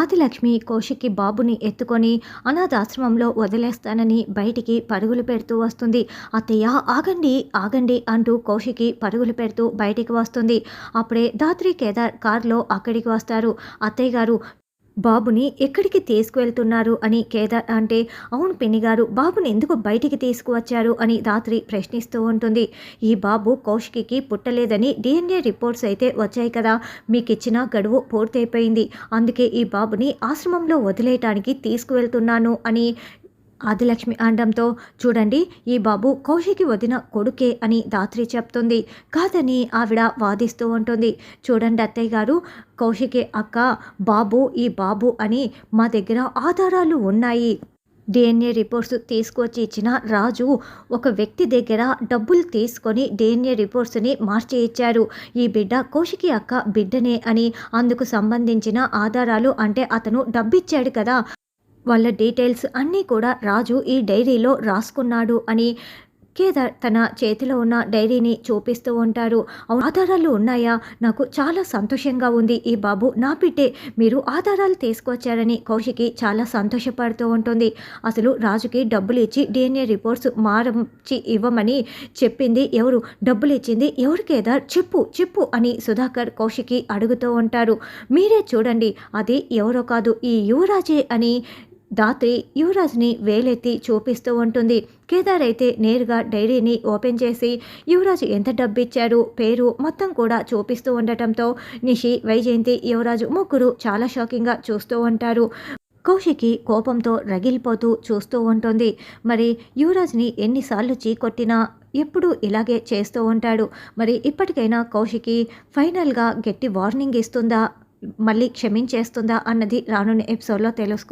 ఆదిలక్ష్మి కౌశిక్కి బాబుని ఎత్తుకొని అనాథాశ్రమంలో వదిలేస్తానని బయటికి పరుగులు పెడుతూ వస్తుంది. అత్తయ్య ఆగండి ఆగండి అంటూ కౌశికి పరుగులు పెడుతూ బయటికి వస్తుంది. అప్పుడే దాత్రి కేదార్ కారులో అక్కడికి వస్తారు. అత్తయ్య గారు బాబుని ఎక్కడికి తీసుకువెళ్తున్నారు అని కేదార్ అంటే అవును పిన్ని గారు బాబుని ఎందుకు బయటికి తీసుకువచ్చారు అని రాత్రి ప్రశ్నిస్తూ ఉంటుంది. ఈ బాబు కౌశికి పుట్టలేదని డిఎన్ఏ రిపోర్ట్స్ అయితే వచ్చాయి కదా మీకు ఇచ్చిన గడువు పూర్తయిపోయింది. అందుకే ఈ బాబుని ఆశ్రమంలో వదిలేయటానికి తీసుకువెళ్తున్నాను అని ఆదిలక్ష్మి అనడంతో చూడండి ఈ బాబు కౌశికి వదిన కొడుకే అని దాత్రి చెప్తుంది. కాదని ఆవిడ వాదిస్తూ ఉంటుంది. చూడండి అత్తయ్య గారు కౌశికి అక్క బాబు ఈ బాబు అని మా దగ్గర ఆధారాలు ఉన్నాయి. డిఎన్ఏ రిపోర్ట్స్ తీసుకొచ్చి ఇచ్చిన రాజు ఒక వ్యక్తి దగ్గర డబ్బులు తీసుకొని డిఎన్ఏ రిపోర్ట్స్ని మార్చి ఇచ్చారు. ఈ బిడ్డ కౌశికి అక్క బిడ్డనే అని అందుకు సంబంధించిన ఆధారాలు అంటే అతను డబ్బిచ్చాడు కదా. వాళ్ళ డీటెయిల్స్ అన్నీ కూడా రాజు ఈ డైరీలో రాసుకున్నాడు అని కేదార్ తన చేతిలో ఉన్న డైరీని చూపిస్తూ ఉంటారు ఆధారాలు ఉన్నాయా? నాకు చాలా సంతోషంగా ఉంది. ఈ బాబు నా బిడ్డే. మీరు ఆధారాలు తీసుకొచ్చారని కౌశికి చాలా సంతోషపడుతూ ఉంటుంది. అసలు రాజుకి డబ్బులు ఇచ్చి డిఎన్ఏ రిపోర్ట్స్ మారచి ఇవ్వమని చెప్పింది ఎవరు? డబ్బులు ఇచ్చింది ఎవరు కేదార్? చెప్పు చెప్పు అని సుధాకర్ కౌశికి అడుగుతూ ఉంటారు మీరే చూడండి. అది ఎవరో కాదు ఈ యువరాజే అని దాత్రి యువరాజ్ని వేలెత్తి చూపిస్తూ ఉంటుంది. కేదార్ అయితే నేరుగా డైరీని ఓపెన్ చేసి యువరాజు ఎంత డబ్బిచ్చాడు? పేరు మొత్తం కూడా చూపిస్తూ ఉండటంతో నిషి వైజయంతి యువరాజు ముగ్గురు చాలా షాకింగ్గా చూస్తూ ఉంటారు. కౌశికి కోపంతో రగిలిపోతూ చూస్తూ ఉంటుంది. మరి యువరాజ్ని ఎన్నిసార్లు చీకొట్టినా ఎప్పుడూ ఇలాగే చేస్తూ ఉంటాడు. మరి ఇప్పటికైనా కౌశికి ఫైనల్గా గట్టి వార్నింగ్ ఇస్తుందా? మళ్ళీ క్షమించేస్తుందా? అన్నది రానున్న ఎపిసోడ్లో తెలుసుకుంది.